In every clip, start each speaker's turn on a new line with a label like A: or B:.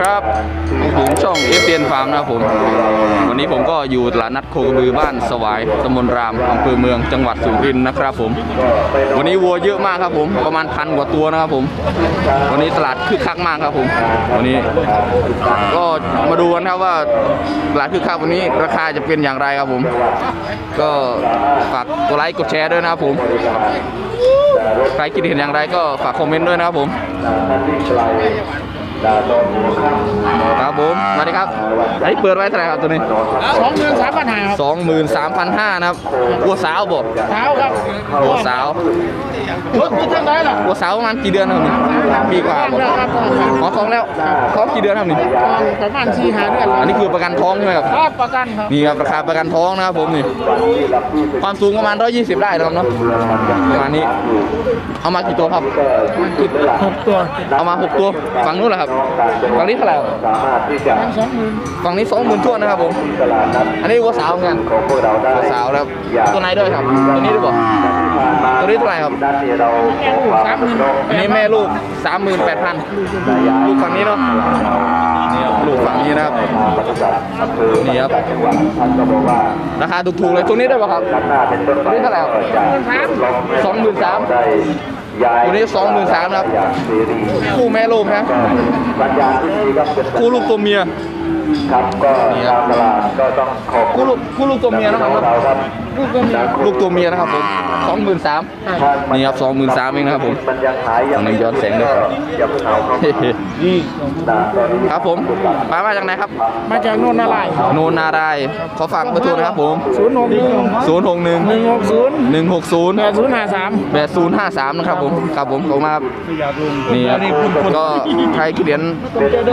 A: ครับผมช่องเอฟเนฟาร์มนะครับผม วันนี้ผมก็อยู่ตลาดนัดโคกระบือบ้านสวายตำบลรามอำเภอเมืองจังหวัดสุรินทร์นะครับผม วันนี้วัวเยอะมากครับผม ประมาณพันกว่าตัวนะครับผม วันนี้ตลาดคึกคักมากครับผม วันนี้ ก็มาดูกันครับว่าตลาดคึกคักวันนี้ราคาจะเป็นอย่างไรครับผม ก็ฝากกดไลค์กดแชร์ด้วยนะครับผมใครคิดเห็นอย่างไรก็ฝากคอมเมนต์ด้วยนะครับผม ครับผมสวัสดีครับไอ้เปิดไว้เท่าไหร่ครับตัวนี้
B: สองหมื่นสามพันห้าครับ
A: สองหมื่นสามพันห้านะครับวัวสาวบอก
B: เท้าครับ
A: วัวสาว
B: รถพูดทางไหนล่ะ
A: วัวสาวประมาณกี่เดือนครับนี่ปีกว่าบอก
B: ครับ
A: อ๋อท้องแล้วท้องกี่เดือนครับนี่
B: ประมาณสี่ห้าเดือน
A: อันนี้คือประกันท้องใช่ไหมครับ
B: ครับประกันครับ
A: นี่ครับราคาประกันท้องนะครับผมนี่ความสูงประมาณ120ได้นะครับเนาะประมาณนี้ เอามากี่ตัวครับ
B: หกตัว
A: เอามา6ตัวฝั่งนู้นเหรอครับฝั่งนี้เท่าไหร่ครับ
B: ทั้งสองหมื่น
A: ฝั่งนี้20,000ทั่วนนะครับผมอันนี้วัวสาวเหมือนกันวัวสาวแล้วตัวไหนด้วยครับ ตัวนี้ด้วยบอกตัวนี้เท่าไหร่ครับ
B: สามหมื่น
A: อันนี้แม่ลูก38,000ลูกฝั่งนี้เนาะนี่ครับลูกฝั่งนี้นะครับนี่ครับราคาถูกๆเลยตัวนี้ได้ป่ะครับตัวนี้เท่าไหร่ครับ
B: สาม
A: สองหมื่นสาม ตัวนี้สองหมื่นสามนะครับ คู่แม่ลูกนะคู่ลูกตัวเมีย
C: ครับก็ทางตลาดก็ต้องขอบ
A: คู่ลูกคู่ลูกตัวเมียนะครับ
C: เราครับ
B: ลูกก็มี
A: ลูกตัวเมียนะครับผมสองหมื่นสามนี่ครับสองหมื่นสามเองนะครับผม
C: มันยังขายยัง
A: อันนี้ย้อนแสงด้วย
C: อย่าเพิ่งเอาเข้ามา
B: นี่
C: ตอนนี้
A: ครับผม มามาจากไหนครับ
B: มาจากโน่นนาลาย
A: โนนนารายณ์ขอฝากเบอร์โทรนะครับผม
B: ศูนย์หกหนึ่ง
A: ศูนย์หกหนึ่ง
B: หนึ่งหกศูนย์
A: หนึ่งหกศูนย์
B: แปดศูนย์ห้าสาม
A: แปดศูนย์ห้าสามนะครับผมครับผมขอบคุณมากครับนี่ครับก็ใครคิดเห็น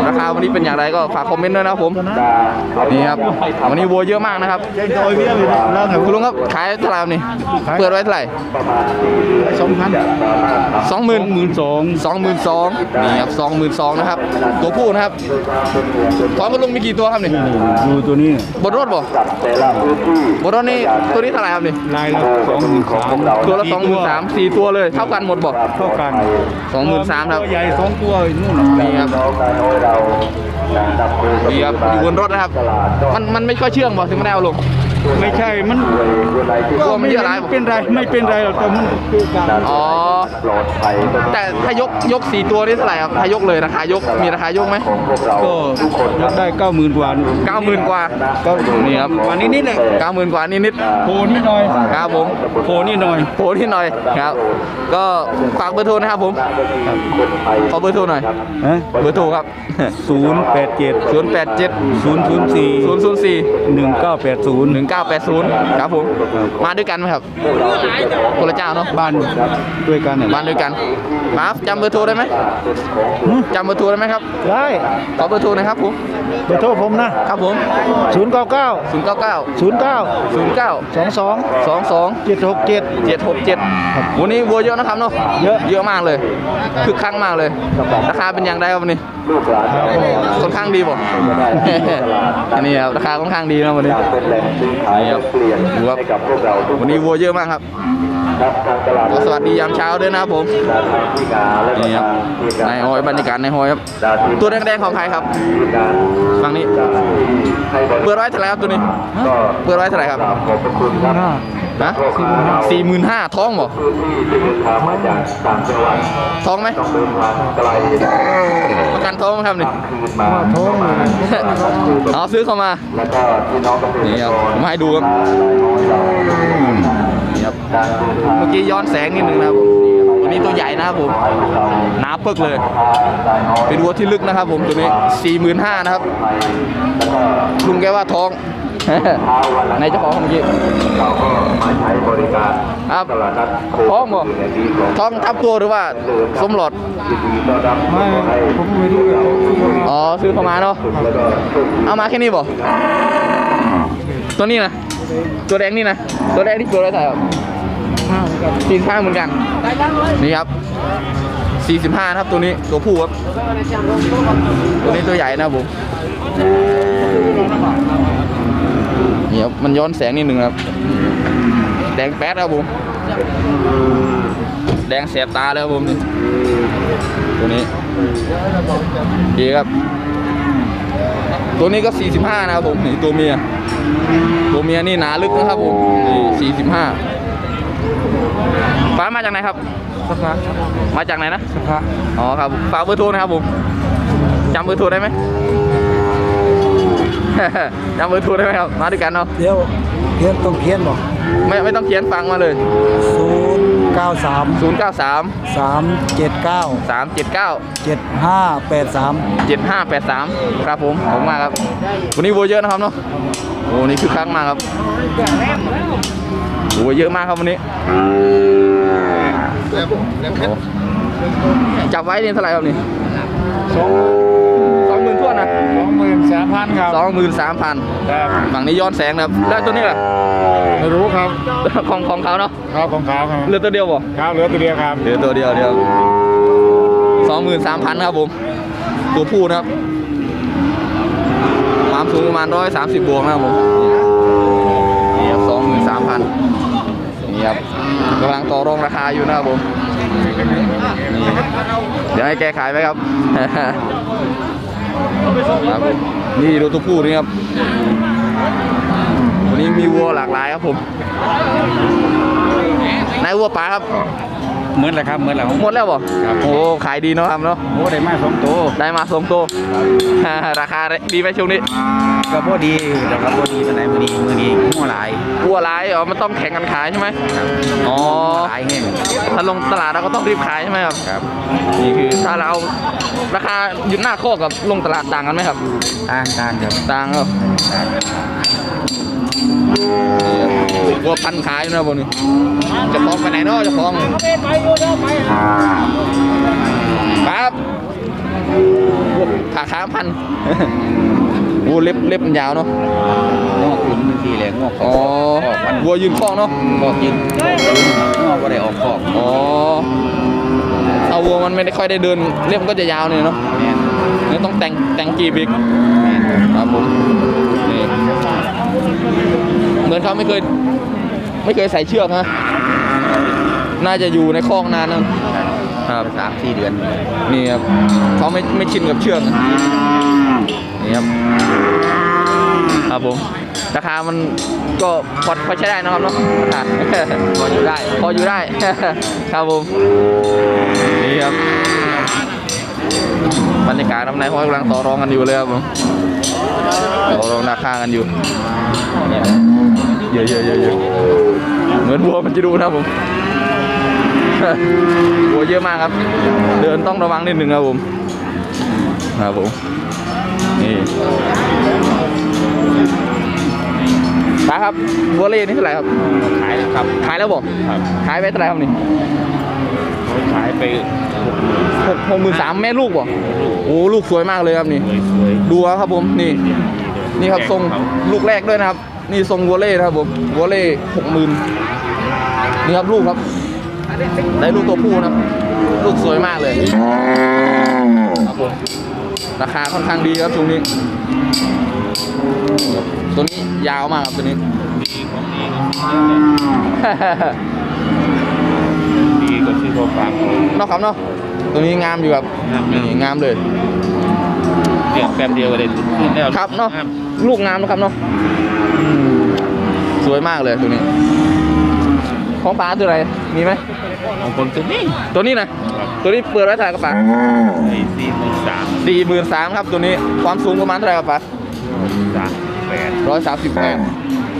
A: ราคาวันนี้เป็นอย่างไรก็ฝากคอมเมนต์ด้วยนะครับผมนี่ครับวันนี้วัวเยอะมากนะครับคุณลุงครับ ขายเท่าไหร่ครับนี่เปิดไว้เท่าไหร่
B: สองพัน
A: สองหมื่น
B: หมื่นสอง
A: สองหมื่นสองนี่ครับสองหมื่นสองนะครับ ตัวผู้นะครับท้องคุณลุงมีกี่ตัวครับนี่
B: ดูตัวนี้
A: บนรถบ่
C: แต่ละพื้นที่
A: บนรถนี่ตัวนี้เท่าไหร่ครับนี่
B: ลายละสองหมื่นสาม
A: ตัวละสองหมื่นสามสี่ตัวเลย เท่ากันหมดบ่
B: เท่ากัน
A: สองหมื่นสามครับ
B: ตัวใหญ่สองตัวนู่น
A: นี่ครับ
C: น้องนายน้อยเรานำมือ
A: นี่ครับอยู่บนรถนะครับ มันมันไม่ค่อยเชื่องบ่ถึงไม่ได้เอาลง
B: ไม่ใช่มัน
C: คนไหนที่
A: กลัวมันเยอะหลาย
B: เป็นไรไม่เป็นไรหรอกแต่มันคือการ
A: อ๋อ
C: ปลอดภัย
A: แต่ถ้ายกยกสี่ตัวนี่เท่าไหร่ครับถ้ายกเลยราคายกมีราคายกไหม
C: ของพวกเรา
B: ก็อยากได้เก้าหมื่นกว่า
A: เก้าหมื่นกว่า
B: ก็
A: นี่ครับ
B: วันนี้นิดเลย
A: เก้าหมื่นกว่านิดนิด
B: โผล่นิดหน่อย
A: ๆครับผม
B: โผล่นิดหน่อย
A: โผล่นิดหน่อยครับ ก็ฝากเบอร์โทรนะครับผม
C: คนไทย
A: ขอเบอร์โทรหน่อย
B: ฮะ
A: เบอร์โทรครับ
B: ศูนย์แปดเจ็ด
A: ศูนย์แปดเจ็ด
B: ศูนย์ศูนย์สี่
A: ศูนย์ศูนย์สี่
B: หนึ่งเก้าแปดศูนย์
A: หนึ่งเก้าแปดศูนย์ครับผม มาด้วยกันไหมครับคนละเจ้าเนาะ
B: บ้านด้วยกันเนี่ย
A: บ้านด้วยกันครับจำเบอร์โทรได้ไหมจำเบอร์โทรได้ไหมครับ
B: ได้
A: ขอเบอร์โทรหนะครับผม
B: เบอร์โทรผมนะ ครับ
A: ผม
B: ศูนย์เก้าเก้า
A: ศูนย์เก้าเก้า
B: ศูนย์เก้า
A: ศูนย์เก้า
B: สองสอง
A: สองสอง
B: เจ็ดหกเจ็ด
A: เจ็ดหกเจ็ดวันนี้วัวเยอะนะครับเนาะ
B: เยอะ
A: เยอะมากเลยคึกคักมากเลย ราคาเป็นอย่างไรครับวันนี้
C: ลูกหลานเรา
A: ค่อนข้างดีบ่อันนี้ครับราคาค่อนข้างดีนะวันนี้
C: เป็นแหล่งซื้อขายและเปลี่ยน
A: ดูครับ
C: ให้กับพวกเราทุก
A: วันนี้วัวเยอะมากครับ
C: ครับทางตลาด
A: ขอสวัสดียามเช้าด้วยนะครับผม
C: ทางที่งานและ
A: นี่ครับ
C: ที่งาน
A: นายฮอยบรรยากาศนายฮอยครับ
C: ดาที่
A: ตัวแดงๆของใครครับ
C: การ
A: ฝั่งนี้
C: ให้บริ
A: เปิดไว้เท่าไหร่ครับตัวนี้
C: ก็
A: เปิดไว้เท่าไหร่ครับ
C: กราบขอบพระคุณครับ
A: นะสี่หมื่นห้าท้องบ่
C: พื้นที่ที่เดินทางมาจากต่างจังหวัด
A: ท้องไหม
C: ต้องเดินทางไกล
A: ประกันท้องไหมครับนี่
C: คืนมาท้องมา
A: เอาซื้อเข้ามา
C: แล้วก็พี่น้องเกษตร
A: นี่ครับ
C: กร
A: ผมให้ดูครับนี่ครับ
C: การเดินทาง
A: เมื่อกี้ย้อนแสงนิดนึงนะครับผม ตัวนี้ตัวใหญ่นะครับผมหนาปึกเลย เป็นวัวที่ลึกนะครับผมตัวนี้สี่หมื่นห้านะครับลุงแกว่าท้องในเจ้าของเมื่อกี้
C: เราก็มาใช้บริการ
A: ครับ
C: ตลาดนัดโค
A: ท้องบ่
C: ในดีของ
A: ท้องทับตัวหรือว่าสมหลอด
C: ยินดีต้อนรับ
B: ไม่
C: ให้
B: ผมไม่รู้
A: อ๋อซื้อเข้ามาเนาะ
C: แล้วก็โชคดี
A: เอามาแค่นี้บ่ตัวนี้นะตัวแดงนี่นะตัวแดงที่ตัวอะไรใส่ครับ สีข้างเหมือนกันนี่ครับ 45นะครับตัวนี้ตัวผู้ครับตัวนี้ตัวใหญ่นะครับผมนี่ครับมันย้อนแสงนิดนึงครับ แดงแป๊ดครับผมแดงแสบตาเลยครับผมนี่ตัวนี้ดีครับ ตัวนี้ก็ 45 นะครับผมนี่ตัวเมีย ตัวเมียนี่หนาลึกนะครับผมนี่45 ฟ้ามาจากไหนครับ
B: สภา
A: มาจากไหนนะ
B: สภา
A: อ๋อครับฝากเบอร์โทรนะครับผมจำเบอร์โทรได้ไหม จำเบอร์โทรได้ไหมครับมาด้วยกันเนาะ
B: เดี๋ยวเขียนต้องเขียนบอก
A: ไม่ไม่ต้องเขียนฟังมาเลย
B: ศูนย์เก้าสาม
A: 0 9 3
B: สามเจ็ดเก้า
A: 3 7 9
B: เจ็ดห้าแปดสาม
A: 7583 ครับผมขอบคุณมากครับ วันนี้วัวเยอะนะครับเนาะโอ้นี่คือครั้งมากครับ วัวเยอะมากครับวันนี้โอ้จับไว้นี่เท่าไหร่ครับนี่
B: สอง
A: สองหมื่นทั่วนนะ
B: สองหมื่นสามพันครับ
A: สองหมื่นสามพัน
B: ครับ
A: ฝั่งนี้ย้อนแสงนะครับแล้วตัวนี้ล่ะ
B: ไม่รู้ครับ
A: ของของเขาเนาะ
B: ข้าวของขาวครับ
A: เหลือตัวเดียวบ่
B: ข้าวเหลือตัวเดียวครับ
A: เหลือตัวเดียวเดียวสองหมื่นสามพันครับผมตัวผู้นะครับความสูงประมาณร้อยสามสิบบวกนะครับผมนี่ครับสองหมื่นสามพัน นี่ครับกำลังต่อรองราคาอยู่นะครับผมนี่เดี๋ยวให้แกขายไปครับครับผมนี่ดูตัวผู้นี่ครับวันนี้มีวัวหลากหลายครับผมนายวัวป่าครับ
B: เหมือนแหละครับเหมือนแหละ
A: หมดแล้วบ่โอ้ขายดีเนาะครับเนาะ
B: โอ้ได้มาสองตัว
A: ได้มาสองตัวราคาดีไหมช่วงนี้
B: ก็พอดีแต่ก็พอดีเป็นไหนมือนี้มือนี้หัวหลาย
A: วัวร้ายอ๋อมันต้องแข่งกันขายใช่ไหมอ๋อ
B: หลายแห้ง
A: ถ้าลงตลาดเราก็ต้องรีบขายใช่ไหมครับ
B: ครับ
A: นี่คือถ้าเราเอาราคาหยุดหน้าโคกกับลงตลาดต่างกันไหมครับ
B: ต่างต่างครับ
A: ต่างครับนี่ครับวัวพันขายอยู่นะบนนี้จะฟ้องไปไหนเนาะจะฟ้องครับวัวขาขาพัน วัวเล็บเล็บมันยาวเนาะ
B: งอกขุนทีแหลงงอก
A: อ๋อวัวยืนคล้องเนาะ
B: งอกยิงงอกก็ได้ออกขอบ
A: อ๋อเอาวัวมันไม่ได้ค่อยได้เดินเล็บมันก็จะยาวเนี่ยเนาะ
B: แม่น
A: นี่ต้องแต่งแต่งกีบอีก
B: แม่นครับ
A: ครับผมนี่เหมือนเขาไม่เคยไม่เคยใส่เชือกนะน่าจะอยู่ในคอกนานนะครับ
B: สามสี่เดือน
A: นี่ครับเขาไม่ไม่ชินกับเชือกนะ นี่ครับครับผมราคามันก็พอพอใช้ได้นะครับเนาะราคาพออยู่ได้พออยู่ได้ครับผมนี่ครับบรรยากาศน้ำในห้อยกำลังต่อรองกันอยู่เลยครับผมต่อรองราคากันอยู่เยอะเยอะเยอะเยอะเหมือนวัวมันจะดูนะครับผมวัวเยอะมากครับ เดินต้องระวังนิดนึงครับผมครับผม นี่ตาครับวัวเล่นี่เท่าไหร่ครับ
B: ขายแล้วครับ
A: ขายแล้วบอก
B: ครับ
A: ขายไปเท่าไหร่ครับนี่
B: ขายไป
A: หกหกหมื่นสามแม่ลูกบอกโอ้ลูกสวยมากเลยครับนี่
B: สวย
A: ดูเอาครับผมนี่ นี่ครับทรงลูกแรกด้วยนะครับ นี่ทรงวัวเล่นะครับผมวัวเล่หกหมื่นนี่ครับลูกครับได้ลูกตัวผู้นะครับ ลูกสวยมากเลยครับผม ราคาค่อนข้างดีครับช่วงนี้ ตัวนี้ยาวมากครับตัวนี้
B: ดีก็ชื่อโบฟาร์ม
A: เนอกครับเนาะตัวนี้งามอยู่ครับนี่งามเลย
B: เดียวแป๊บเดียวก็ได้แล้ว
A: ครับเนาะลูกงามนะครับเนาะอืมสวยมากเลยตัวนี้ ของป๋าตัวอะไรมีไหม
B: ของคนตัวนี้
A: ตัวนี้นะตัวนี้เปิดไว้เท่าไหร่ครับป๋า
B: ไอ้ สี่หมื่นสาม
A: สี่หมื่นสามครับตัวนี้ความสูงประมาณเท่าไหร่ครับป๋า
B: สามแปด
A: ร้อยสามสิบแปด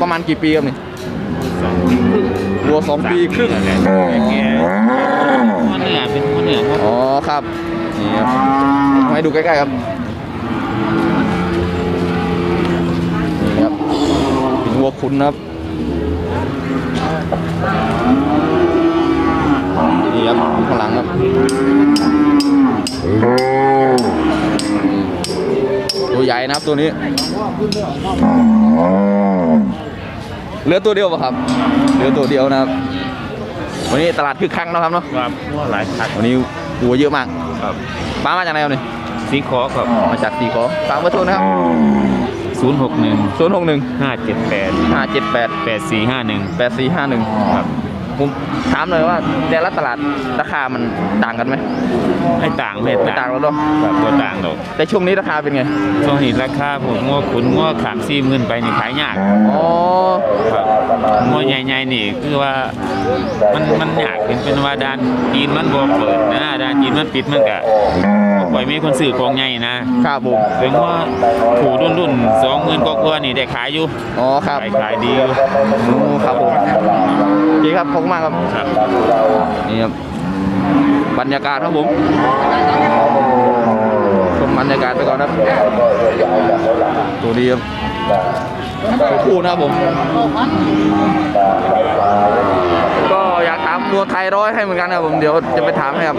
A: ประมาณกี่ปีครับนี่
B: สองปีครึ่ง
A: วัวสองปีครึ่ง
B: นั่นแหละแกมันเหนือเป็นมันเหนือครับ
A: อ๋อครับนี่ครับให้ดูใกล้ๆครับนี่ครับเป็นวัวคุณนะครับ นี่ครับข้างหลังครับ ตัวใหญ่นะ ครับตัวนี้เหลือตัวเดียวป่ะครับเหลือตัวเดียวนะครับ วันนี้ตลาดคึกคักนะครับเนาะ
B: ครับว่าหลายพัน
A: วันนี้หัวเยอะมาก
B: ครับ
A: ป้ามาจากไหนครับนี่
B: สีขอครับ
A: มาจากสีขอฝากเบอร์โทรนะครับ
B: ศูนย์หกหนึ่ง
A: ศูนย์หกหนึ่ง
B: ห้าเจ็ดแปด
A: ห้าเจ็ดแปด
B: แปดสี่ห้าหนึ่ง
A: แปดสี่ห้าหนึ่ง
B: ครับ
A: ผมถามเลยว่าแต่ละตลาดราคามันต่างกันไหม
B: ไม่ต่างไม่
A: ไม่ต่างแล้วเนาะ
B: ครับตัวต่างหรอก
A: แต่ช่วงนี้ราคาเป็นไง
B: ช่วงนี้ราคาผมงัวขุนงัวขามสี่หมื่นไปนี่ขายยาก
A: อ๋อ
B: ครับงัวใหญ่ๆนี่คือว่ามันมันยาก เป็นเป็นว่าด้านจีนมันบ่เปิดนะด้านจีนมันปิดมันก็บ่ปล่อยมีคนซื้อของใหญ่นะครับ
A: ผม
B: เป็นว่าถูรุ่นรุ่นสองหมื่นกว่าๆนี่ได้ขายอยู่
A: อ๋อครับ
B: ขายขายดีอยู่
A: อืมครับผมโอเคครับขอบคุณมากครับ
B: ครับ
A: นี่ครับบรรยากาศครับผมชมบรรยากาศไปก่อนครับตัวดีครับตัวคู่นะครับผมก็ อยากถามวัวไทยร้อยให้เหมือนกันครับผมเดี๋ยวจะไปถามให้ครับ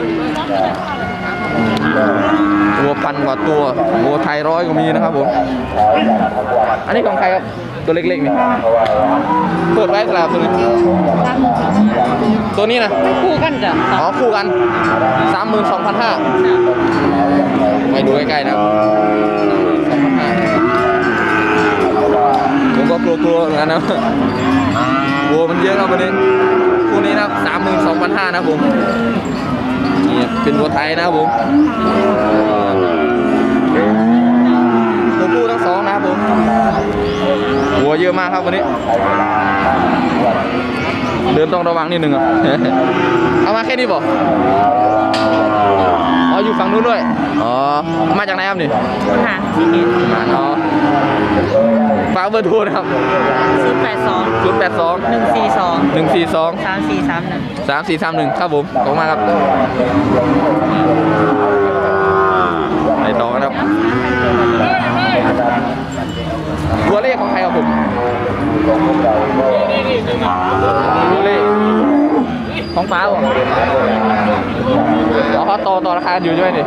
A: วัวพันกว่าตัววัวไทยร้อยก็มีนะครับผมอันนี้ของใครครับตัวเล็กๆนี่เปิดไว้สลับตัวนี้ตัวนี้นะ
D: คู่กันจ้ะ
A: อ๋อคู่กันสามหมื่นสองพันห้าไปดูใกล้ๆนะครับสองพันห้าผมก็กลัวๆเหมือนกันนะวัวมันเยอะครับวันนี้คู่นี้นะครับสามหมื่นสองพันห้านะผมนี่เป็นวัวไทยนะครับผมตัวผู้ทั้งสองนะครับผมวัวเยอะมากครับวันนี้ เดินต้องระวังนิดนึงอะเอามาแค่นี้บอก อ๋ออยู่ฝั่งนู้นด้วย อ๋อ มาจากไหนครับนี่
D: ค่ะที่เห็น
A: มาอ๋อฝากเบอร์โทรนะครับ
D: ศูนย์แปดสอง
A: ศูนย์แปดสอง
D: หนึ่งสี่สอง
A: หนึ่งสี่สอง
D: สามสี่สามหนึ่ง
A: สามสี่สามหนึ่งครับผมขอบคุณมากครับไปต่อกันครับ ตัวเลขของใครครับผมตัวเลข ของฟ้าบ่อ๋อเขาต่อต่อราคาอยู่ใช่ไหมดิ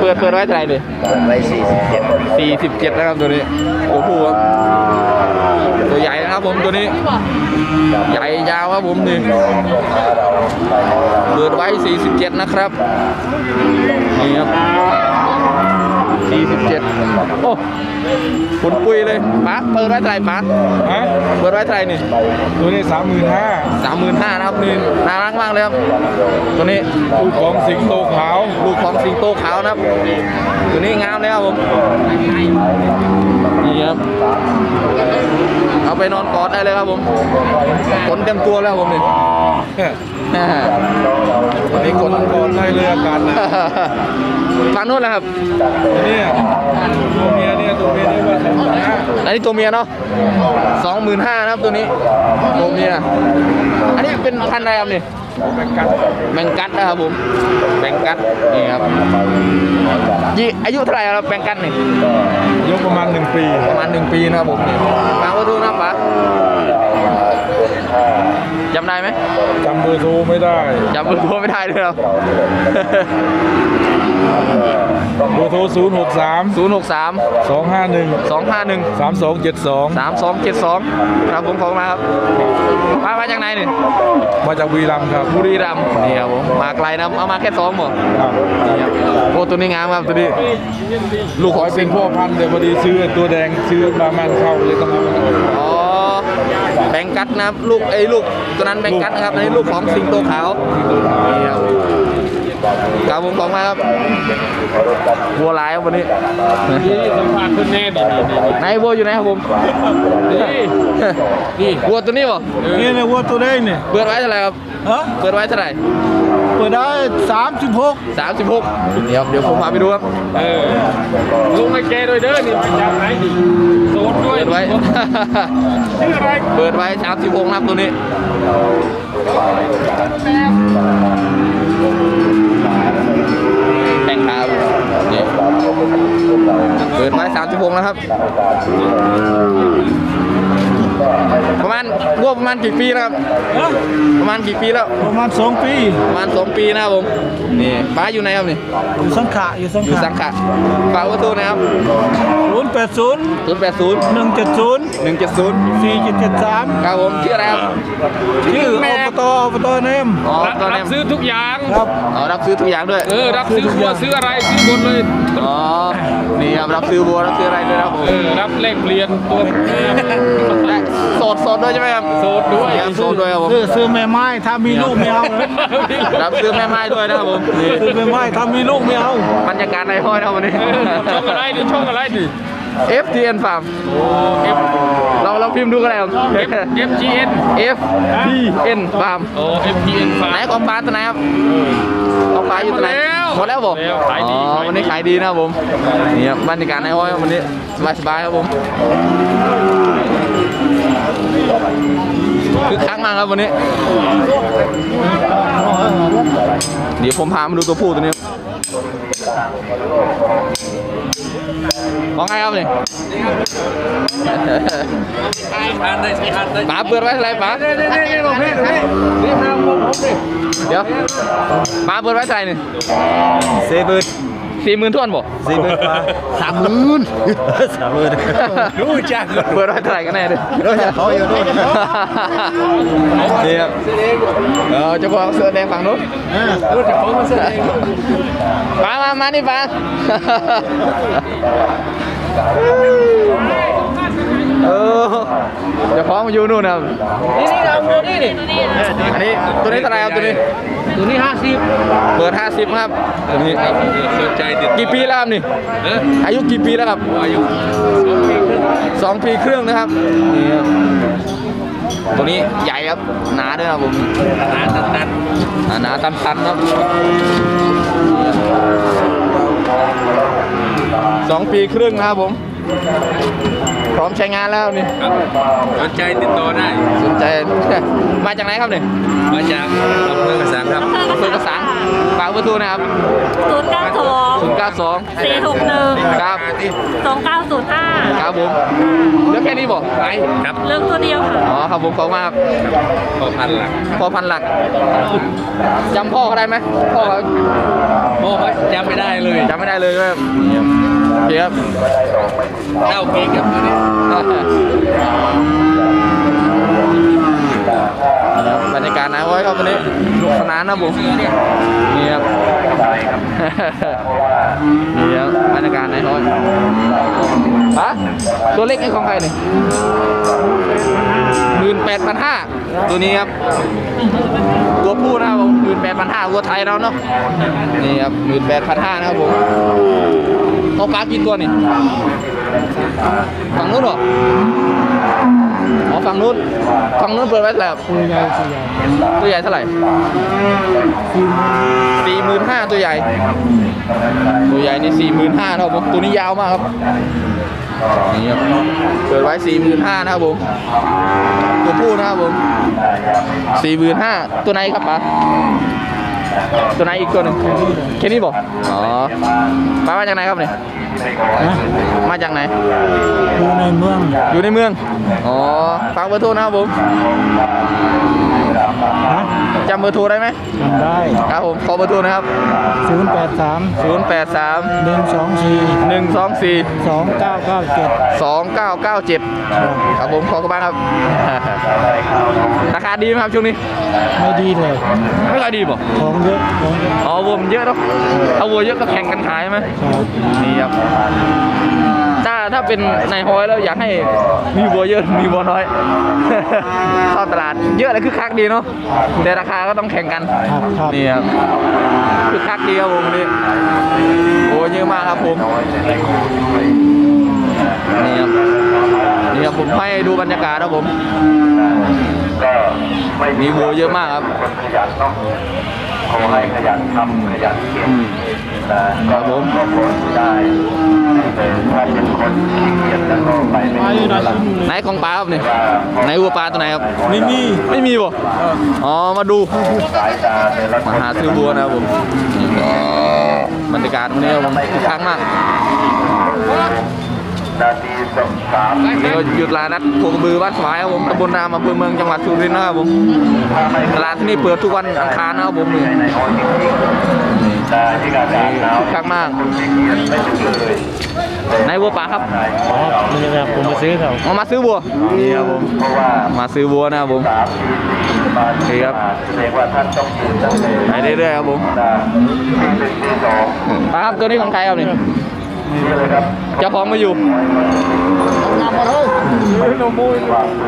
A: เปิดเปิดไว้เท่าไหร่ดิ
C: ไว้สี่สิบเจ็ด
A: สี่สิบเจ็ดนะครับตัวนี้ตัวผู้ครับตัวใหญ่นะครับผมตัวนี้ ใหญ่ยาวครับผมนี่เปิดไว้ 47 นะครับนี่ครับ 47 โอ้ผลปุยเลยป๋าเปิดไว้เท่าไหร่ป๋า
E: ฮะ
A: เปิดไว้เท่าไหร่นี่
E: ตัวนี้สามหมื่นห้า
A: สามหมื่นห้านะครับนี่น่ารักมากเลยครับ ตัวนี้
E: ลูกของสิงโตขาว
A: ลูกของสิงโตขาวนะครับ ตัวนี้งามเลยครับผม นี่ครับ เอาไปนอนกอดได้เลยครับผมขนเต็มตัวแล้วครับผมนี่ วันนี้ขน
E: ก่อนได้เลยอาการหนะ
A: ฝั่งนู้นแหละครับ
E: เนี่ยตัวเมียเนี่ยตัวเมียนี่ว่าสองหมื่นห้า
A: อันนี้ตัวเมียเนาะสองหมื่นห้านะครับตัวนี้ตัวเมียอันนี้เป็นพันธุ์อะไรครับนี่
E: แบ่งกัน
A: แบงกัดนะครับผมแบงกัดนี่ครับยี่อายุเท่าไหร่ครับแบงกัดนี่
E: อายุประมาณหนึ่งปี
A: ประมาณหนึ่งปีนะครับผมนี่ฟังว่าดูนะป๋าจำได้ไหม
E: จำเบอร์โทรไม่ได้
A: จำเบอร์โทรไม่ได้เลยครับ
E: เบอร์โทรศูนย์หกสาม
A: ศูนย์หกสาม
E: สองห้าหนึ่ง
A: สองห้าหนึ่ง
E: สามสองเจ็ดสอง
A: สามสองเจ็ดสองครับผมขอบคุณมากครับมามาจากไหนนี่
E: มาจากบุรีรัมย์ครับ
A: บุรีรัมย์นี่ครับผมมาไกลนะเอามาแค่สองหมด
E: ครับ
A: โอ้ตัวนี้งามครับตัวนี้ลูก
E: ข
A: ข
E: อ
A: อง
E: ให้
A: สิ
E: เป็
A: ง
E: น
A: ห์
E: พ่อพันธุ์แต่พอดีซื้อตัวแดงซื้อบามันเข้าเลยต้องเอา
A: งกัดนะครับลูกไอ้ลูกตัวนั้นแบงกัดนะครับอันนี้ลูกของสิงโตขาวนี่ครับ ครับผมของมาครับวัวลายครับวันนี้
E: นี่สัมภาษณ์คนแน่ดี
A: ไหนวัวอยู่ไหนครับผม
E: นี่นี่
A: วัวตัวนี้ป่ะ
E: นี่นะวัวตัวแดงเนี่ย
A: เปิดไว้เท่าไหร่ครับ
E: ฮะ
A: เปิดไว้เท่าไหร่
E: เปิดได้สามสิบหก
A: สามสิบหกเดี๋ยวเดี๋ยวผมพาไปดูครับ
E: เออลงมาแกด้วยเด้อนี่มาจากไหนดิโซนด้วย
A: เปิดไว้
E: ชื่ออะไร
A: เปิดไว้สามสิบหกนะครับตัวนี้ ปิดไว้สามสิบหกนะครับ ประมาณวัวประมาณกี่ปีแล้วครับ
E: ฮะ
A: ประมาณกี่ปีแล้ว
E: ประมาณสองปี
A: ประมาณสองปีนะครับผม นี่ป้าอยู่ไหนครับนี่
E: อยู่สังขะอยู่สัง
A: อยู่
E: ขะ
A: สังขะฝากเบอร์โทรนะครับ
E: ศูนย์แปดศูนย์
A: ศูนย์แปดศูนย์
E: หนึ่งเจ็ดศูนย์
A: หนึ่งเจ็ดศูนย์
E: สี่เจ็ดเจ็ดสาม
A: ครับผมชื่ออะไรครับ
E: ชื่ออบตอบตเนม
A: อ๋อตอน
F: รั
A: นี้
F: บซื้อทุกอย่าง
E: ครับ
A: อ๋อรับซื้อทุกอย่างด้วย
F: เออ รับซื้อครัวซื้ออะไรซื้อหมดเลย
A: อ๋อ นี่ครับรับซื้อบัวรับซื้ออะไรด้วยนะครับผม
F: เออรับเลขเปลี่ยนตัว
A: และส่งดโสดด้วยใช่ไหมครับ
E: โสดด้วย
A: ครับโสดด้วยครับผม
G: ซื้อซื้อแม่ไม้ถ้ามีลูกไม่เอาเลย
A: รับซื้อแม่ไม้ด้วยนะครับผมนี่
G: ซื้อแม่ไม้ถ้ามีลูกไม่เอา
A: บรรยากาศในห้อยนะครับวันนี้
E: ช่องอะไรดิช่องอะไรดิ
A: FTN Farm
E: เอฟ
A: เราเรา พิมพ์ดูกันเลยครับ
E: เอฟจีเอ็น
A: FTN Farm
E: โอ้เอฟพีเอ็นฟ้า
A: ไหนของปลาตัวไหนครับของปลาอยู่ตัวไหน
E: หมดแล้ว
A: หมดแล้วบอก
E: หมดแล้วขายดี
A: อ๋อ
E: ขายดี
A: วันนี้ขายดีนะครับผมนี่ครับบรรยากาศในห้อยครับวันนี้สบายๆครับผมคือคักมากครับวันนี้ เดี๋ยวผมพามาดูตัวผู้ตัวนี้ของไงครับนี่ ป๋าเปิดไว้เท่าไหรป๋าเดี๋ยวป๋าเปิดไว้เท่าไหรนี่สี่หมื่นสี่หมื่นทวนบ่สี่หมื่น
G: สามหมื่นสามหมื่น
A: รู้จักเปิดไว้เท่าไหร่กันแน่ดิ
G: รู้จักเขาอยู่ด้วย
A: นี่ครับเออเจ้าของเสื้อแดงฝั่งนู้นรู้จักของเสื้อแดงป๋ามามานี่ป๋า เออเจ้าของมาอยู่นู่นนะครับ
D: นี่นี่เอาตัวนี้ดิ
A: อันนี้ตัวนี้เท่าไหร่ครับตัวนี้
D: ตัวนี้ห้าสิบ
A: เปิด50ครับตัวนี้
E: สนใจติด
A: กี่ปีแล้วครับนี่
E: เออ
A: อายุกี่ปีแล้วครับ
E: อายุ
A: สองปีครึ่งนะครับนี่ครับตัวนี้ใหญ่ครับหนาด้วยครับผม
E: นานนาน
A: หนาหนาตันตันๆครับสองปีครึ่งนะครับผม พร้อมใช้งานแล้วนี่
E: ครับสนใจติดต่อได้
A: สนใจ มาจากไหนครับเนี่ย
E: มาจากอำเภอกระสังครับ
A: อำเภอกระสัง ฝากเบอร์โทรนะครับ
D: ศูนย์เก้าสอง
A: 092
D: สี่หกหนึ่ง
A: ครับ
D: สองเก้าศูนย์ห้า
A: ครับผมเหลือกแค่นี้บอก
E: ไปครับ
D: เลือกตัวเดียวค่ะ
A: อ๋อครับผมขอบคุณมากครับ
E: ขอพันหลัก
A: พ่อพันหลักจำพ่อเขาได้ไหมพ่อเขา
E: โอ้ยจำไม่ได้เลย
A: จำไม่ได้เลยว่าโอเคครับ
E: เต้าเก่งครับตัวนี้
A: บ รรยากาศนะไว้ครับวันนี้สนุกสนานนะผมนี่ครับนี่ครับบรรยากาศหนร้ยฮะตัวเล็กนี่ของใครนี่หมื่นแปดพันห้าตัวนี้ครับตัวผู้นะครับผมหมื่นแปดพันห้าวัวไทยเราเนาะนี่ครับหมื่นแปดพันห้านะครับผมเอาปลากินตัวนี่ฝั่งนู้นเหรอ อ๋อฝั่งนู้นฝั่งนู้นเปิดไว้แล้ว
G: ตัวใหญ่ตัวใหญ่
A: ตัวใหญ่เท่าไหร่สี่หมื่นห้าตัวใหญ่ ตัวใหญ่นี่สี่หมื่นห้าครับผมตัวนี้ยาวมากครับนี่ครับเปิดไว้สี่หมื่นห้านะครับผมตัวผู้นะครับผมสี่หมื่นห้าตัวไหนครับป๋า ตัวไหนอีกตัวหนึ่งแค่นี้บอกอ๋อมามาจากไหนครับเนี่ย
G: นะ
A: มาจากไหน
G: อยู่ในเมือง
A: อยู่ในเมือง อ๋อฟังเบอร์โทรนะครับผม
G: ฮะ
A: จำเบอร์โทรได้ไหม
G: จำได้
A: ครับผมขอเบอร์โทรนะครับ
G: ศูนย์แปดสาม
A: 083
G: หนึ่งสองสี่
A: 124
G: สองเก้าเก้าเจ็ด
A: 2997 ครับผมขอบคุณมากครับ ราคาดีไหมครับช่วงนี้
G: ไม่ดีเลย
A: ไม่ค่อยดีป่ะ
G: ของเยอะของเยอะ
A: อ๋อวัวมันเยอะเนาะถ้าวัวเยอะก็แข่งกันขายไหม
G: ครับ
A: นี่ครับ ถ้าถ้าเป็นในฮอยแล้วอยากให้มีวัวเยอะมีวัวน้อย เข้าตลาดเยอะเลยคือคักดีเนาะแต่ราคาก็ต้องแข่งกัน
G: ครับครับ
A: นี่ครับคือคักดีครับผมวันนี่โอ้เยอะมากครับผมนี่ครับนี่ครับผมให้ดูบรรยากาศครับผม
C: ก็ไม่
A: มีวัวเยอะมากครับ
C: คน ขยันเนาะขอให้ขยันทำขยันเก็บนะครับ
A: ผม
C: ก็ผลได้แต่ถ้าเป็นคนขี้เกียจแล้วก็ไปไม่ถึงหลัง
A: ไหนของปลาครับเนี่ยไหนวัวปลาตัวไหนครับ
G: ไม่มี
A: ไม่มีบ่อ๋อมาดู
C: สายตาแต่ละค
A: มานหาซื้อบัวนะครับผมบรรยากาศวันนี้ครับผมคึกคักมาก
C: นี่
A: หยุดลานนัดโคกระบือบ้านสวายครับผมตำบลรามอำเภอเมืองจังหวัดสุรินทร์นะครับผมตลาดที่นี่เปิดทุกวันอังคารนะครับผมนี่
C: งแต่ที่อากาศหนาว
A: คึกคักมาก
C: นขี้เกีย
A: วัวปลาครับ
G: อ๋อนี่ครับผมมาซื้อเขา
A: มามาซื้อบัวนี่ครับผม
C: เพราะว่า
A: มาซื้อบัวนะครับผม
C: สามสี่บาท
A: โอเคครับ
C: แสดงว่าท่านต้องตื่นตั้งแต่
A: ไปเรื่อยๆครับผม
C: ตีหนึ่งตีสอง
A: ปลาครับตัวนี้ของใครครับนี่ เจ้าของไมาอยู่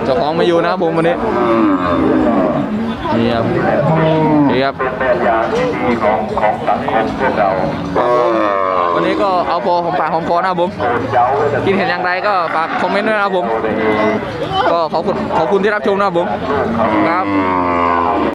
A: เจ้าของไมาอยู่นะครับผมวันนี้นี่ครับนี่ครับ
C: เป็นแบบอย่างที่ดีของของสังคมพวกเรา
A: วันนี้ก็เอาพอของปากของคอนะครับผม
C: เย้าไว้แต่
A: คิดเห็นอย่างไรก็ฝากคอมเมนต์ด้วยนะครับผม ก็ขอบคุณขอบคุณที่รับชมนะครับผมครับ